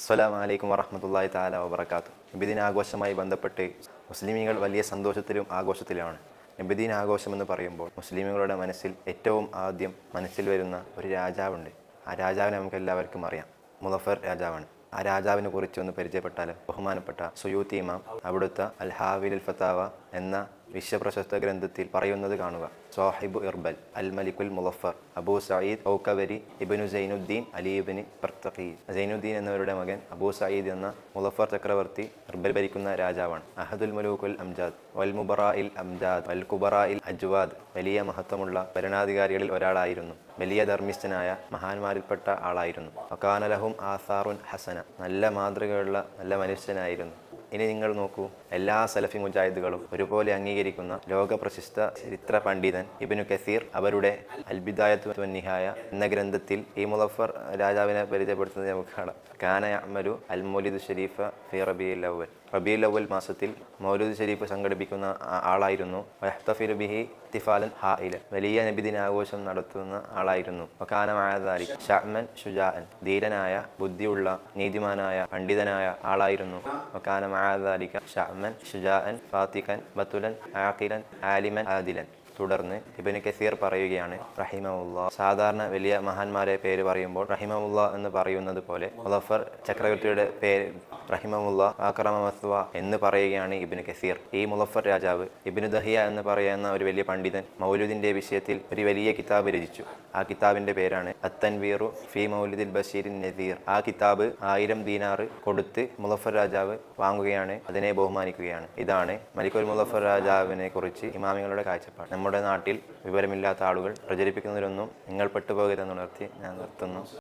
അസ്സലാമു വലൈക്കും വറഹമത്തല്ലാഹി താല വബർക്കാത്തു നബിദിന ആഘോഷമായി ബന്ധപ്പെട്ട് മുസ്ലിമീങ്ങൾ വലിയ സന്തോഷത്തിലും ആഘോഷത്തിലുമാണ്. നബിദിന ആഘോഷം എന്ന് പറയുമ്പോൾ മുസ്ലിമുകളുടെ മനസ്സിൽ ഏറ്റവും ആദ്യം മനസ്സിൽ വരുന്ന ഒരു രാജാവുണ്ട്. ആ രാജാവിനെ നമുക്ക് എല്ലാവർക്കും അറിയാം. മുലഫർ രാജാവാണ്. ആ രാജാവിനെ കുറിച്ച് ഒന്ന് പരിചയപ്പെട്ടാൽ ബഹുമാനപ്പെട്ട സുയൂത്തി ഇമാം അവിടുത്തെ അൽ ഹാവിൽ ഫത്താവ എന്ന വിശ്വപ്രശസ്ത ഗ്രന്ഥത്തിൽ പറയുന്നത് കാണുക. സാഹിബ് ഇർബൽ അൽ മലിക്കുൽ മുലഫർ അബൂ സയ്യിദ് ഔക്കവരി ഇബിനു സൈനുദ്ദീൻ അലിബിന് ബർത്തഖി. സൈനുദ്ദീൻ എന്നവരുടെ മകൻ അബൂ സയ്യിദ് എന്ന മുലഫർ ചക്രവർത്തി ഇർബൽ ഭരിക്കുന്ന രാജാവാണ്. അഹദുൽ മലൂക്കുൽ അംജാദ് വൽ മുബറ ഇൽ അംജാദ് വൽ ഇൽ അജ്വാദ് വലിയ മഹത്വമുള്ള ഭരണാധികാരികളിൽ ഒരാളായിരുന്നു. വലിയ ധർമ്മിഷ്ഠനായ മഹാന്മാരിൽപ്പെട്ട ആളായിരുന്നു. ഒക്കാനലഹും ആസാറുൻ ഹസന നല്ല മാതൃകയുള്ള നല്ല മനുഷ്യനായിരുന്നു. ഇനി നിങ്ങൾ നോക്കൂ എല്ലാ സലഫി മുജാഹിദുകളും ഒരുപോലെ അംഗീകരിക്കുന്ന ലോക പ്രശസ്ത ചരിത്ര പണ്ഡിതൻ ഇബിനു കസീർ അവരുടെ അൽബിദായത്ത് നിഹായ എന്ന ഗ്രന്ഥത്തിൽ ഈ മുലഫർ രാജാവിനെ പരിചയപ്പെടുത്തുന്നത് നമുക്ക് കാണാം. കാന അമരു അൽ മൗലിദ് ഷരീഫ ഫി അവൽ റബിയുൽ അവൽ മാസത്തിൽ മൗലൂദ് ഷരീഫ് സംഘടിപ്പിക്കുന്ന ആളായിരുന്നു. വഹ്തഫിർ ബിഹി തിഫാലൻ ഹായില വലിയ നബിദിനാഘോഷം നടത്തുന്ന ആളായിരുന്നു. വക്കാനമായതാരി ഷഅ്മൻ ഷുജാൻ ധീരനായ ബുദ്ധിയുള്ള നീതിമാനായ പണ്ഡിതനായ ആളായിരുന്നു. വക്കാനമായതാരിക ഷഅ്മൻ ഷുജാൻ ഫാത്തിഖൻ ബത്തുലൻ ആഖിലൻ ആലിമൻ ആദിലൻ. തുടർന്ന് ഇബിന് കസീർ പറയുകയാണ് റഹിമുല്ല സാധാരണ വലിയ മഹാന്മാരെ പേര് പറയുമ്പോൾ റഹിമുല്ല എന്ന് പറയുന്നത് പോലെ മുലഫർ ചക്രവർത്തിയുടെ പേര് റഹിമമുള്ള ആക്രമമസ്വ എന്ന് പറയുകയാണ് ഇബിന് കസീർ. ഈ മുലഫർ രാജാവ് ഇബിന് ദഹിയ എന്ന് പറയുന്ന ഒരു വലിയ പണ്ഡിതൻ മൗലൂദിന്റെ വിഷയത്തിൽ ഒരു വലിയ കിതാബ് രചിച്ചു. ആ കിതാബിന്റെ പേരാണ് അത്തൻവീറു ഫി മൗലിദിൽ ബഷീരിൻ നസീർ. ആ കിതാബ് ആയിരം ദീനാറ് കൊടുത്ത് മുലഫർ രാജാവ് വാങ്ങുകയാണ് അതിനെ ബഹുമാനിക്കുകയാണ്. ഇതാണ് മലിക്കുൽ മുലഫർ രാജാവിനെ കുറിച്ച് ഇമാമികളുടെ കാഴ്ചപ്പാട്. നമ്മുടെ നാട്ടിൽ വിവരമില്ലാത്ത ആളുകൾ പ്രചരിപ്പിക്കുന്നതിലൊന്നും നിങ്ങൾ പെട്ടുപോകരുതെന്നുണർത്തി ഞാൻ നിർത്തുന്നു.